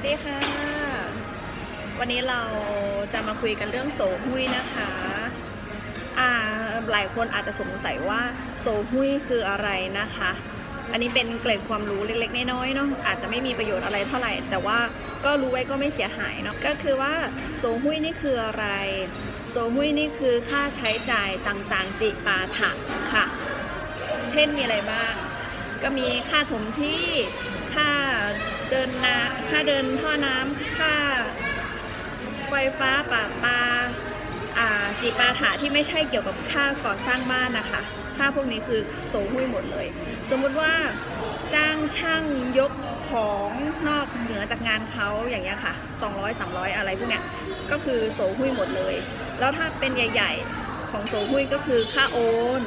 วัสดีค่ะ วันนี้เราจะมาคุยกันเรื่องโสหุยนะคะอ่าหลายคนอาจจะสงสัยว่าโสหุยคืออะไรนะคะ อันนี้เป็นเกร็ดความรู้เล็กๆน้อยๆเนาะอาจจะไม่มีประโยชน์อะไรเท่าไหร่ แต่ว่าก็รู้ไว้ก็ไม่เสียหายเนาะก็คือว่าโสหุยนี่คืออะไรโสหุยนี่คือค่าใช้จ่ายต่างๆ จิปาถะค่ะ เช่นมีอะไรบ้าง ก็มีค่าถมที่ค่า เดินน้ำค่าเดินท่อน้ำค่าไฟฟ้าป่าปาอ่าจีปาถะที่ไม่ใช่เกี่ยวกับค่าก่อสร้างบ้านนะคะ ค่าพวกนี้คือโสหุ้ยหมดเลย สมมุติว่าจ้างช่างยกของนอกเหนือจากงานเขาอย่างเงี้ยค่ะ 200 300 อะไรพวกเนี้ยก็คือโสหุ้ยหมดเลย แล้วถ้าเป็นใหญ่ ๆ ของโสหุ้ยก็คือค่าโอน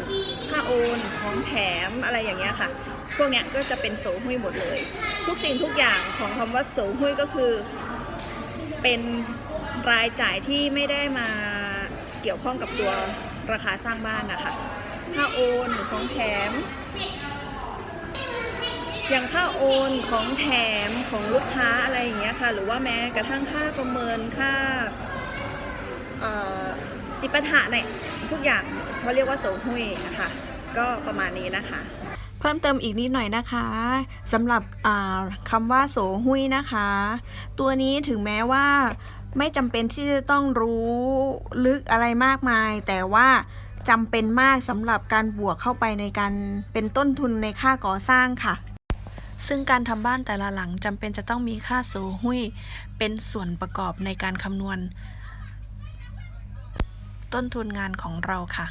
ค่าโอนของแถมอะไรอย่างเงี้ยค่ะ วกเนี้ยก็จะเป็นโสหุ้ยหมดเลย ทุกสิ่งทุกอย่างของคำว่าโสหุ้ยก็คือ เป็นรายจ่ายที่ไม่ได้มาเกี่ยวข้องกับตัวราคาสร้างบ้านนะคะค่าโอนหรือของแถม อย่างค่าโอนของแถมของลูกค้าอะไรอย่างเงี้ยค่ะ หรือว่าแม้กระทั่งค่าประเมินค่าจิปาถะเนี่ยทุกอย่างเขาเรียกว่าโสหุยนะคะ ก็ประมาณนี้นะคะ เพิ่มเติมอีกนิดหน่อยนะคะสำหรับคำว่าโสหุยนะคะ ตัวนี้ถึงแม้ว่าไม่จำเป็นที่จะต้องรู้ลึกอะไรมากมาย แต่ว่าจำเป็นมากสำหรับการบวกเข้าไปในการเป็นต้นทุนในค่าก่อสร้างค่ะ ซึ่งการทำบ้านแต่ละหลังจำเป็นจะต้องมีค่าโสหุยเป็นส่วนประกอบในการคำนวณ ต้นทุนงานของเราค่ะ